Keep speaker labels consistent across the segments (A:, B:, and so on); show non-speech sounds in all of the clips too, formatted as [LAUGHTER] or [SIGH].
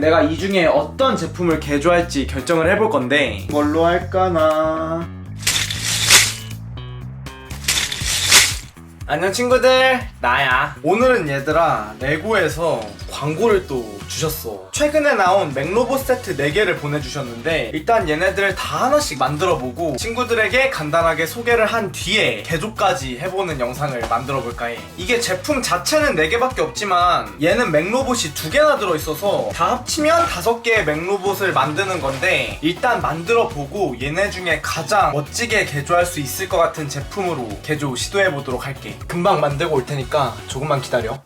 A: 내가 이 중에 어떤 제품을 개조할지 결정을 해볼 건데. 뭘로 할까나? 안녕 친구들. 나야. 오늘은 얘들아 레고에서 광고를 또 주셨어. 최근에 나온 맥로봇 세트 4개를 보내주셨는데 일단 얘네들 다 하나씩 만들어보고 친구들에게 간단하게 소개를 한 뒤에 개조까지 해보는 영상을 만들어볼까 해. 이게 제품 자체는 4개밖에 없지만 얘는 맥로봇이 2개나 들어있어서 다 합치면 5개의 맥로봇을 만드는 건데 일단 만들어보고 얘네 중에 가장 멋지게 개조할 수 있을 것 같은 제품으로 개조 시도해보도록 할게. 금방 만들고 올 테니까 조금만 기다려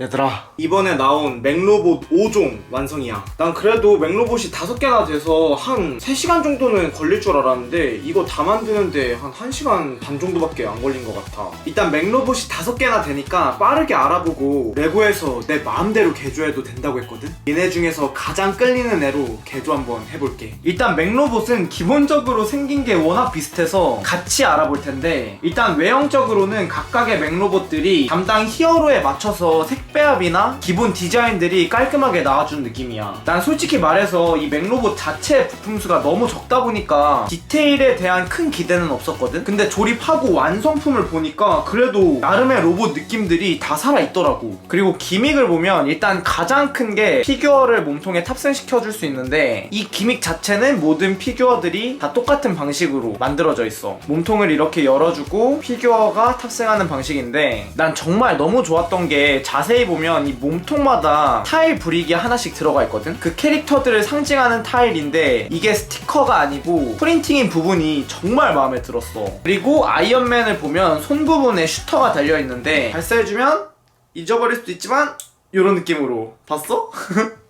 A: 얘들아. 이번에 나온 맥로봇 5종 완성이야. 난 그래도 맥로봇이 5개나 돼서 한 3시간 정도는 걸릴 줄 알았는데 이거 다 만드는데 한 1시간 반 정도밖에 안 걸린 것 같아. 일단 맥로봇이 5개나 되니까 빠르게 알아보고 레고에서 내 마음대로 개조해도 된다고 했거든? 얘네 중에서 가장 끌리는 애로 개조 한번 해볼게. 일단 맥로봇은 기본적으로 생긴 게 워낙 비슷해서 같이 알아볼 텐데 일단 외형적으로는 각각의 맥로봇들이 담당 히어로에 맞춰서 색 배합이나 기본 디자인들이 깔끔하게 나와준 느낌이야. 난 솔직히 말해서 이 맥로봇 자체 부품수가 너무 적다 보니까 디테일에 대한 큰 기대는 없었거든? 근데 조립하고 완성품을 보니까 그래도 나름의 로봇 느낌들이 다 살아있더라고. 그리고 기믹을 보면 일단 가장 큰 게 피규어를 몸통에 탑승시켜줄 수 있는데 이 기믹 자체는 모든 피규어들이 다 똑같은 방식으로 만들어져 있어. 몸통을 이렇게 열어주고 피규어가 탑승하는 방식인데 난 정말 너무 좋았던 게 자세히 보면 이 몸통마다 타일 브릭이 하나씩 들어가 있거든? 그 캐릭터들을 상징하는 타일인데 이게 스티커가 아니고 프린팅인 부분이 정말 마음에 들었어. 그리고 아이언맨을 보면 손 부분에 슈터가 달려있는데 발사해주면 잊어버릴 수도 있지만 이런 느낌으로 봤어? [LAUGHS]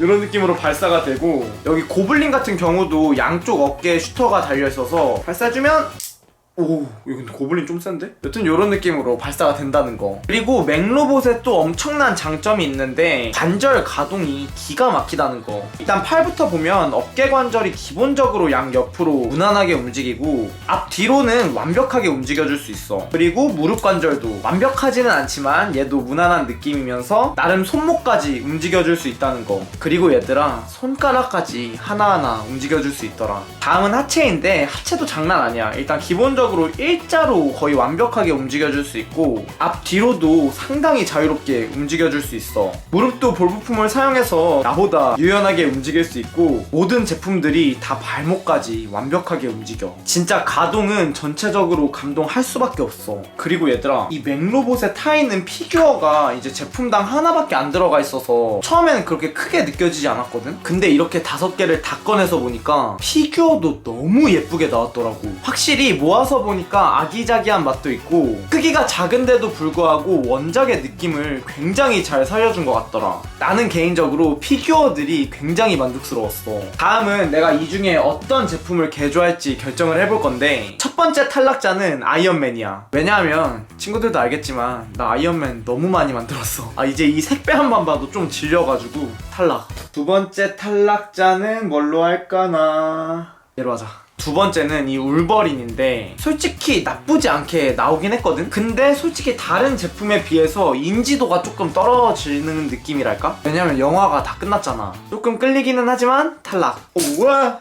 A: 이런 느낌으로 발사가 되고 여기 고블린 같은 경우도 양쪽 어깨에 슈터가 달려있어서 발사해주면 오, 근데 고블린 좀 센데? 여튼 이런 느낌으로 발사가 된다는 거. 그리고 맥로봇에 또 엄청난 장점이 있는데 관절 가동이 기가 막히다는 거. 일단 팔부터 보면 어깨 관절이 기본적으로 양 옆으로 무난하게 움직이고 앞 뒤로는 완벽하게 움직여줄 수 있어. 그리고 무릎 관절도 완벽하지는 않지만 얘도 무난한 느낌이면서 나름 손목까지 움직여줄 수 있다는 거. 그리고 얘들아 손가락까지 하나하나 움직여줄 수 있더라. 다음은 하체인데 하체도 장난 아니야. 일단 기본적으로 일자로 거의 완벽하게 움직여줄 수 있고 앞 뒤로도 상당히 자유롭게 움직여줄 수 있어. 무릎도 볼 부품을 사용해서 나보다 유연하게 움직일 수 있고 모든 제품들이 다 발목까지 완벽하게 움직여. 진짜 가동은 전체적으로 감동할 수밖에 없어. 그리고 얘들아 이 맥로봇에 타 있는 피규어가 이제 제품당 하나밖에 안 들어가 있어서 처음에는 그렇게 크게 느껴지지 않았거든. 근데 이렇게 다섯 개를 다 꺼내서 보니까 피규어도 너무 예쁘게 나왔더라고. 확실히 모아서 보니까 아기자기한 맛도 있고 크기가 작은데도 불구하고 원작의 느낌을 굉장히 잘 살려준 것 같더라. 나는 개인적으로 피규어들이 굉장히 만족스러웠어. 다음은 내가 이 중에 어떤 제품을 개조할지 결정을 해볼 건데 첫 번째 탈락자는 아이언맨이야. 왜냐하면 친구들도 알겠지만 나 아이언맨 너무 많이 만들었어. 아 이제 이 색배 한번 봐도 좀 질려가지고 탈락. 두 번째 탈락자는 뭘로 할까나? 얘로 하자. 두 번째는 이 울버린인데 솔직히 나쁘지 않게 나오긴 했거든? 근데 솔직히 다른 제품에 비해서 인지도가 조금 떨어지는 느낌이랄까? 왜냐면 영화가 다 끝났잖아 조금 끌리기는 하지만 탈락 우와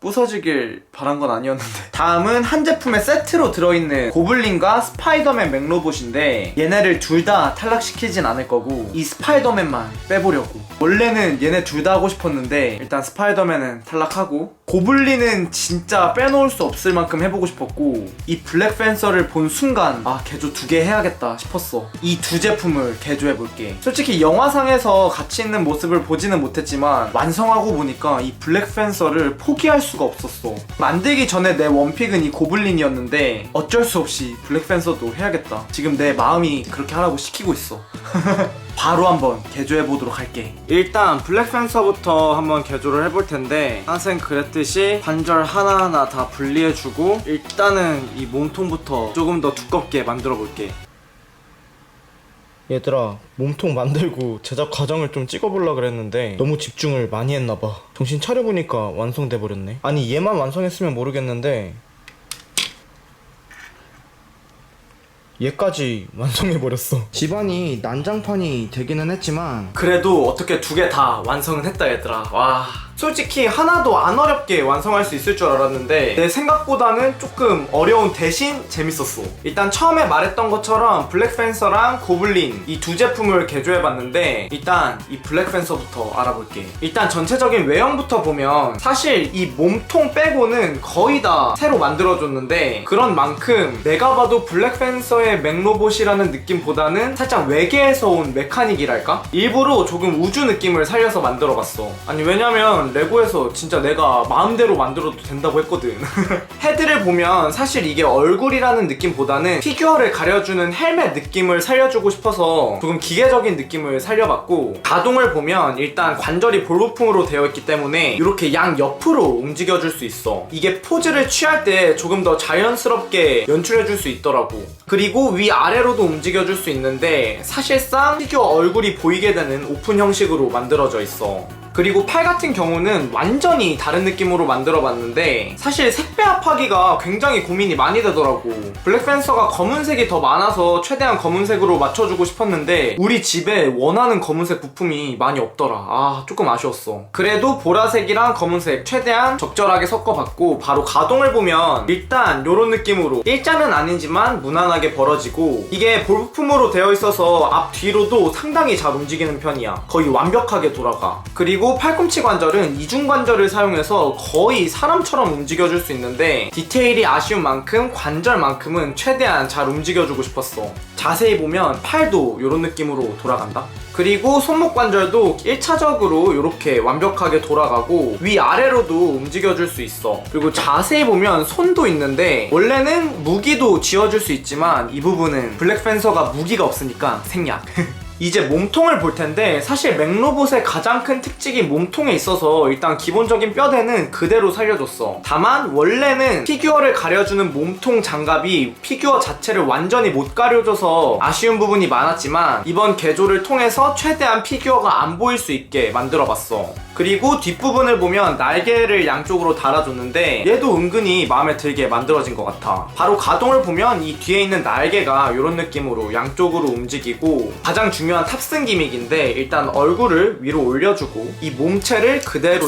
A: 부서지길 바란 건 아니었는데. [LAUGHS] 다음은 한 제품의 세트로 들어있는 고블린과 스파이더맨 맥로봇인데 얘네를 둘 다 탈락시키진 않을 거고 이 스파이더맨만 빼보려고. 원래는 얘네 둘 다 하고 싶었는데 일단 스파이더맨은 탈락하고 고블린은 진짜 빼놓을 수 없을 만큼 해보고 싶었고 이 블랙팬서를 본 순간 아 개조 두 개 해야겠다 싶었어. 이 두 제품을 개조해볼게. 솔직히 영화상에서 같이 있는 모습을 보지는 못했지만 완성하고 보니까 이 블랙팬서를 포기할 수가 없었어 만들기 전에 내 원픽은 이 고블린이었는데 어쩔 수 없이 블랙팬서도 해야겠다 지금 내 마음이 그렇게 하라고 시키고 있어 [LAUGHS] 바로 한번 개조해 보도록 할게. 일단 블랙팬서부터 한번 개조를 해볼 텐데 항상 그랬듯이 관절 하나하나 다 분리해주고 일단은 이 몸통부터 조금 더 두껍게 만들어 볼게.
B: 얘들아 몸통 만들고 제작 과정을 좀 찍어보려 그랬는데 너무 집중을 많이 했나봐. 정신 차려보니까 완성돼 버렸네. 아니 얘만 완성했으면 모르겠는데 얘까지 [LAUGHS] 완성해버렸어. 집안이 난장판이 되기는 했지만
A: 그래도 어떻게 두 개 다 완성은 했다 얘들아. 와 솔직히 하나도 안 어렵게 완성할 수 있을 줄 알았는데 내 생각보다는 조금 어려운 대신 재밌었어. 일단 처음에 말했던 것처럼 블랙팬서랑 고블린 이 두 제품을 개조해봤는데 일단 이 블랙팬서부터 알아볼게. 일단 전체적인 외형부터 보면 사실 이 몸통 빼고는 거의 다 새로 만들어줬는데 그런 만큼 내가 봐도 블랙팬서의 맥로봇이라는 느낌보다는 살짝 외계에서 온 메카닉이랄까? 일부러 조금 우주 느낌을 살려서 만들어봤어. 아니 왜냐면 레고에서 진짜 내가 마음대로 만들어도 된다고 했거든. [LAUGHS] 헤드를 보면 사실 이게 얼굴이라는 느낌보다는 피규어를 가려주는 헬멧 느낌을 살려주고 싶어서 조금 기계적인 느낌을 살려봤고 가동을 보면 일단 관절이 볼루풍으로 되어 있기 때문에 이렇게 양 옆으로 움직여줄 수 있어. 이게 포즈를 취할 때 조금 더 자연스럽게 연출해줄 수 있더라고. 그리고 위아래로도 움직여줄 수 있는데 사실상 피규어 얼굴이 보이게 되는 오픈 형식으로 만들어져 있어 그리고 팔 같은 경우는 완전히 다른 느낌으로 만들어 봤는데 사실 색배합하기가 굉장히 고민이 많이 되더라고. 블랙팬서가 검은색이 더 많아서 최대한 검은색으로 맞춰주고 싶었는데 우리 집에 원하는 검은색 부품이 많이 없더라. 아 조금 아쉬웠어. 그래도 보라색이랑 검은색 최대한 적절하게 섞어봤고 바로 가동을 보면 일단 요런 느낌으로 일자는 아니지만 무난하게 벌어지고 이게 볼부품으로 되어 있어서 앞 뒤로도 상당히 잘 움직이는 편이야. 거의 완벽하게 돌아가. 그리고 팔꿈치 관절은 이중 관절을 사용해서 거의 사람처럼 움직여줄 수 있는데 디테일이 아쉬운 만큼 관절만큼은 최대한 잘 움직여주고 싶었어. 자세히 보면 팔도 이런 느낌으로 돌아간다. 그리고 손목 관절도 1차적으로 이렇게 완벽하게 돌아가고 위아래로도 움직여줄 수 있어. 그리고 자세히 보면 손도 있는데 원래는 무기도 지어줄 수 있지만 이 부분은 블랙팬서가 무기가 없으니까 생략 [LAUGHS] 이제 몸통을 볼 텐데 사실 맥로봇의 가장 큰 특징이 몸통에 있어서 일단 기본적인 뼈대는 그대로 살려줬어. 다만 원래는 피규어를 가려주는 몸통 장갑이 피규어 자체를 완전히 못 가려줘서 아쉬운 부분이 많았지만 이번 개조를 통해서 최대한 피규어가 안 보일 수 있게 만들어봤어. 그리고 뒷부분을 보면 날개를 양쪽으로 달아줬는데 얘도 은근히 마음에 들게 만들어진 것 같아. 바로 가동을 보면 이 뒤에 있는 날개가 이런 느낌으로 양쪽으로 움직이고 가장 중요한 탑승 기믹인데 일단 얼굴을 위로 올려주고 이 몸체를 그대로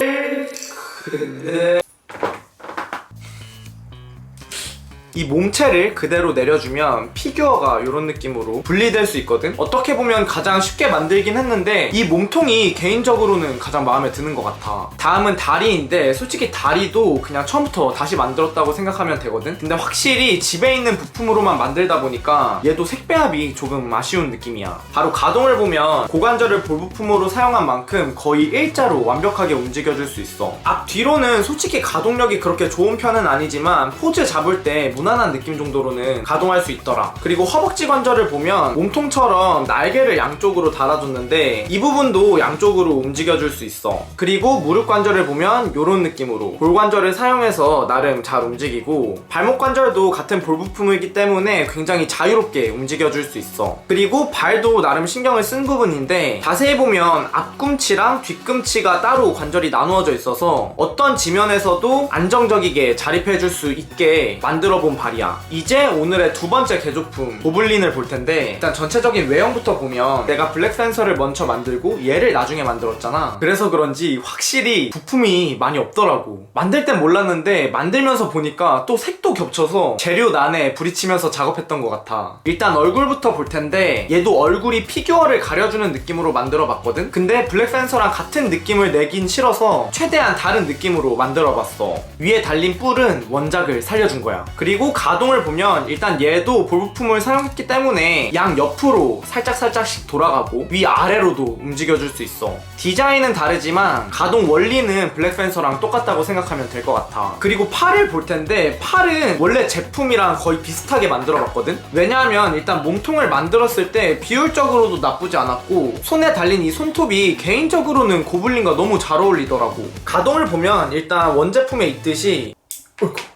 A: 이 몸체를 그대로 내려주면 피규어가 이런 느낌으로 분리될 수 있거든? 어떻게 보면 가장 쉽게 만들긴 했는데 이 몸통이 개인적으로는 가장 마음에 드는 것 같아. 다음은 다리인데 솔직히 다리도 그냥 처음부터 다시 만들었다고 생각하면 되거든? 근데 확실히 집에 있는 부품으로만 만들다 보니까 얘도 색배합이 조금 아쉬운 느낌이야. 바로 가동을 보면 고관절을 볼부품으로 사용한 만큼 거의 일자로 완벽하게 움직여줄 수 있어. 앞 뒤로는 솔직히 가동력이 그렇게 좋은 편은 아니지만 포즈 잡을 때 무난한 느낌 정도로는 가동할 수 있더라. 그리고 허벅지 관절을 보면 몸통처럼 날개를 양쪽으로 달아줬는데 이 부분도 양쪽으로 움직여줄 수 있어. 그리고 무릎 관절을 보면 이런 느낌으로 볼 관절을 사용해서 나름 잘 움직이고 발목 관절도 같은 볼 부품이기 때문에 굉장히 자유롭게 움직여줄 수 있어. 그리고 발도 나름 신경을 쓴 부분인데 자세히 보면 앞꿈치랑 뒤꿈치가 따로 관절이 나누어져 있어서 어떤 지면에서도 안정적이게 자립해줄 수 있게 만들어 본 발이야. 이제 오늘의 두 번째 개조품 고블린을 볼 텐데 일단 전체적인 외형부터 보면 내가 블랙팬서를 먼저 만들고 얘를 나중에 만들었잖아. 그래서 그런지 확실히 부품이 많이 없더라고. 만들 땐 몰랐는데 만들면서 보니까 또 색도 겹쳐서 재료 난에 부딪히면서 작업했던 것 같아. 일단 얼굴부터 볼 텐데 얘도 얼굴이 피규어를 가려주는 느낌으로 만들어 봤거든? 근데 블랙팬서랑 같은 느낌을 내긴 싫어서 최대한 다른 느낌으로 만들어 봤어. 위에 달린 뿔은 원작을 살려준 거야. 그리고 가동을 보면 일단 얘도 볼부품을 사용했기 때문에 양 옆으로 살짝살짝씩 돌아가고 위아래로도 움직여줄 수 있어. 디자인은 다르지만 가동 원리는 블랙팬서랑 똑같다고 생각하면 될 것 같아. 그리고 팔을 볼 텐데 팔은 원래 제품이랑 거의 비슷하게 만들어 봤거든? 왜냐하면 일단 몸통을 만들었을 때 비율적으로도 나쁘지 않았고 손에 달린 이 손톱이 개인적으로는 고블린과 너무 잘 어울리더라고. 가동을 보면 일단 원제품에 있듯이 어이구.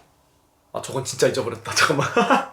A: 아 저건 진짜 잊어버렸다. [LAUGHS] 잠깐만.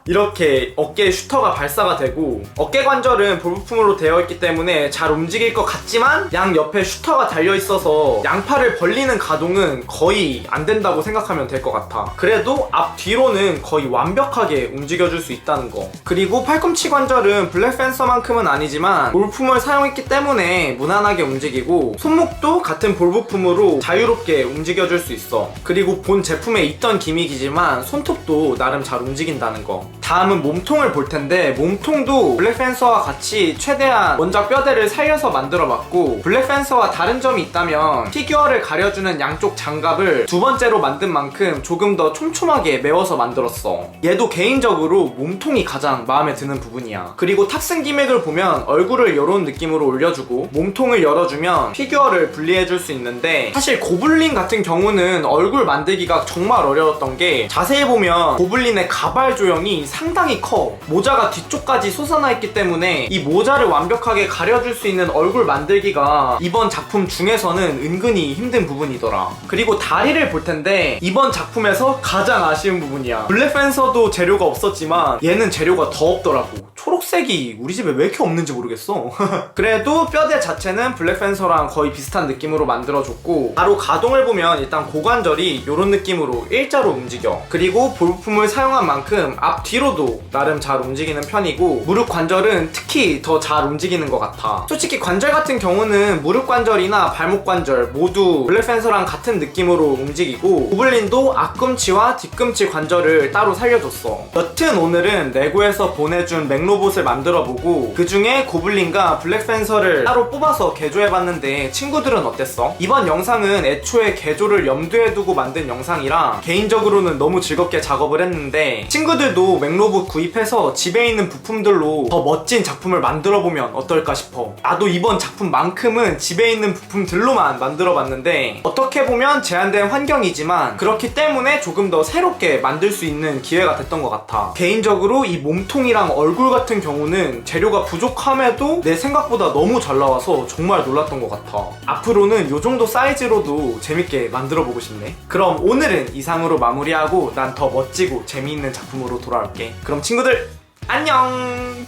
A: 이렇게 어깨에 슈터가 발사가 되고 어깨 관절은 볼부품으로 되어 있기 때문에 잘 움직일 것 같지만 양 옆에 슈터가 달려 있어서 양팔을 벌리는 가동은 거의 안 된다고 생각하면 될 것 같아. 그래도 앞 뒤로는 거의 완벽하게 움직여줄 수 있다는 거. 그리고 팔꿈치 관절은 블랙팬서만큼은 아니지만 볼품을 사용했기 때문에 무난하게 움직이고 손목도 같은 볼부품으로 자유롭게 움직여줄 수 있어. 그리고 본 제품에 있던 기믹이지만 손톱 도 나름 잘 움직인다는 거 다음은 몸통을 볼 텐데 몸통도 블랙팬서와 같이 최대한 원작 뼈대를 살려서 만들어봤고 블랙팬서와 다른 점이 있다면 피규어를 가려주는 양쪽 장갑을 두 번째로 만든 만큼 조금 더 촘촘하게 메워서 만들었어. 얘도 개인적으로 몸통이 가장 마음에 드는 부분이야. 그리고 탑승 기믹을 보면 얼굴을 이런 느낌으로 올려주고 몸통을 열어주면 피규어를 분리해줄 수 있는데 사실 고블린 같은 경우는 얼굴 만들기가 정말 어려웠던 게 자세히 보면 고블린의 가발 조형이 상당히 커. 모자가 뒤쪽까지 솟아나 있기 때문에 이 모자를 완벽하게 가려줄 수 있는 얼굴 만들기가 이번 작품 중에서는 은근히 힘든 부분이더라. 그리고 다리를 볼 텐데 이번 작품에서 가장 아쉬운 부분이야. 블랙팬서도 재료가 없었지만 얘는 재료가 더 없더라고 초록색이 우리 집에 왜 이렇게 없는지 모르겠어. [LAUGHS] 그래도 뼈대 자체는 블랙팬서랑 거의 비슷한 느낌으로 만들어줬고 바로 가동을 보면 일단 고관절이 이런 느낌으로 일자로 움직여. 그리고 볼품을 사용한 만큼 앞 뒤로도 나름 잘 움직이는 편이고 무릎 관절은 특히 더 잘 움직이는 것 같아. 솔직히 관절 같은 경우는 무릎 관절이나 발목 관절 모두 블랙팬서랑 같은 느낌으로 움직이고 고블린도 앞꿈치와 뒤꿈치 관절을 따로 살려줬어. 여튼 오늘은 레고에서 보내준 맥로 봇을 만들어보고 그 중에 고블린과 블랙팬서를 따로 뽑아서 개조해봤는데 친구들은 어땠어? 이번 영상은 애초에 개조를 염두에 두고 만든 영상이라 개인적으로는 너무 즐겁게 작업을 했는데 친구들도 맥로봇 구입해서 집에 있는 부품들로 더 멋진 작품을 만들어보면 어떨까 싶어 나도 이번 작품만큼은 집에 있는 부품들로만 만들어봤는데 어떻게 보면 제한된 환경이지만 그렇기 때문에 조금 더 새롭게 만들 수 있는 기회가 됐던 것 같아 개인적으로 이 몸통이랑 얼굴 같은 경우는 재료가 부족함에도 내 생각보다 너무 잘 나와서 정말 놀랐던 것 같아. 앞으로는 이 정도 사이즈로도 재밌게 만들어 보고 싶네. 그럼 오늘은 이상으로 마무리하고 난 더 멋지고 재미있는 작품으로 돌아올게. 그럼 친구들 안녕